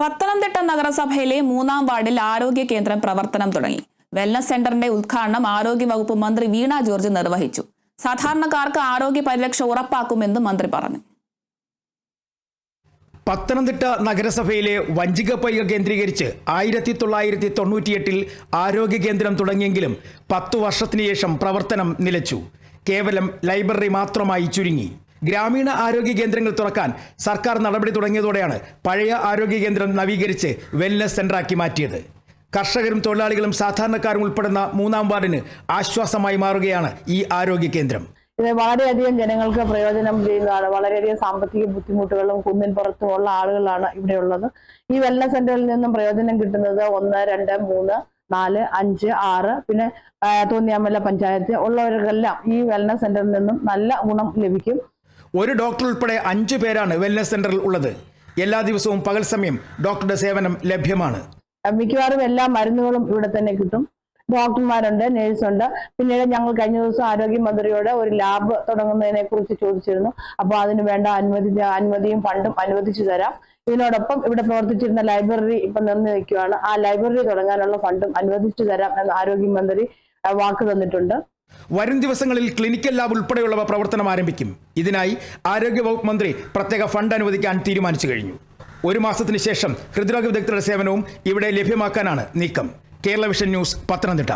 പത്തനംതിട്ട നഗരസഭയിലെ മൂന്നാം വാർഡിൽ ആരോഗ്യ കേന്ദ്രം പ്രവർത്തനം തുടങ്ങി. വെൽനസ് സെന്ററിന്റെ ഉദ്ഘാടനം ആരോഗ്യ വകുപ്പ് മന്ത്രി വീണ ജോർജ് നിർവഹിച്ചു. സാധാരണക്കാർക്ക് ആരോഗ്യ പരിരക്ഷ ഉറപ്പാക്കുമെന്നും മന്ത്രി പറഞ്ഞു. പത്തനംതിട്ട നഗരസഭയിലെ വഞ്ചികപ്പയ്ക കേന്ദ്രീകരിച്ച് ആയിരത്തി തൊള്ളായിരത്തി തൊണ്ണൂറ്റിയെട്ടിൽ ആരോഗ്യ കേന്ദ്രം തുടങ്ങിയെങ്കിലും പത്തു വർഷത്തിനു ശേഷം പ്രവർത്തനം നിലച്ചു. കേവലം ലൈബ്രറി മാത്രമായി ചുരുങ്ങി. ഗ്രാമീണ ആരോഗ്യ കേന്ദ്രങ്ങൾ തുറക്കാൻ സർക്കാർ നടപടി തുടങ്ങിയതോടെയാണ് പഴയ ആരോഗ്യ കേന്ദ്രം നവീകരിച്ച് വെൽനസ് സെന്ററാക്കി മാറ്റിയത്. കർഷകരും തൊഴിലാളികളും സാധാരണക്കാരും ഉൾപ്പെടുന്ന മൂന്നാം വാർഡിന് ആശ്വാസമായി മാറുകയാണ് ഈ ആരോഗ്യ കേന്ദ്രം. ഇത് വളരെയധികം ജനങ്ങൾക്ക് പ്രയോജനം ചെയ്യുന്നതാണ്. വളരെയധികം സാമ്പത്തിക ബുദ്ധിമുട്ടുകളും കുന്നിൻ പുറത്തുമുള്ള ആളുകളാണ് ഇവിടെയുള്ളത് ഈ വെൽനസ് സെന്ററിൽ നിന്നും പ്രയോജനം കിട്ടുന്നത് ഒന്ന് രണ്ട് മൂന്ന് നാല് അഞ്ച് ആറ് പിന്നെ തോന്നിയാമല പഞ്ചായത്ത് ഉള്ളവർക്കെല്ലാം ഈ വെൽനസ് സെന്ററിൽ നിന്നും നല്ല ഗുണം ലഭിക്കും. ഒരു ഡോക്ടർ ഉൾപ്പെടെ അഞ്ചു പേരാണ് വെൽനസ് സെന്ററിൽ ഉള്ളത്. എല്ലാ ദിവസവും പകൽ സമയം ഡോക്ടറുടെ സേവനം ലഭ്യമാണ്. മിക്കവാറും എല്ലാ മരുന്നുകളും ഇവിടെ തന്നെ കിട്ടും. ഡോക്ടർമാരുണ്ട് നേഴ്സുണ്ട്. പിന്നീട് ഞങ്ങൾ കഴിഞ്ഞ ദിവസം ആരോഗ്യമന്ത്രിയോട് ഒരു ലാബ് തുടങ്ങുന്നതിനെ കുറിച്ച് ചോദിച്ചിരുന്നു. അപ്പോൾ അതിന് വേണ്ട അനുമതി അനുമതിയും ഫണ്ടും അനുവദിച്ചു തരാം. ഇതിനോടൊപ്പം ഇവിടെ പ്രവർത്തിച്ചിരുന്ന ലൈബ്രറി ഇപ്പം നിന്ന് നിൽക്കുകയാണ്. ആ ലൈബ്രറി തുടങ്ങാനുള്ള ഫണ്ടും അനുവദിച്ചു തരാം എന്ന് ആരോഗ്യമന്ത്രി വാക്ക് തന്നിട്ടുണ്ട്. വരും ദിവസങ്ങളിൽ ക്ലിനിക്കൽ ലാബ് ഉൾപ്പെടെയുള്ളവ പ്രവർത്തനം ആരംഭിക്കും. ഇതിനായി ആരോഗ്യവകുപ്പ് മന്ത്രി പ്രത്യേക ഫണ്ട് അനുവദിക്കാൻ തീരുമാനിച്ചു കഴിഞ്ഞു. ഒരു മാസത്തിന് ശേഷം ഹൃദ്രോഗ വിദഗ്ധരുടെ സേവനവും ഇവിടെ ലഭ്യമാക്കാനാണ് നീക്കം. Kerala vision news Pathanamthitta.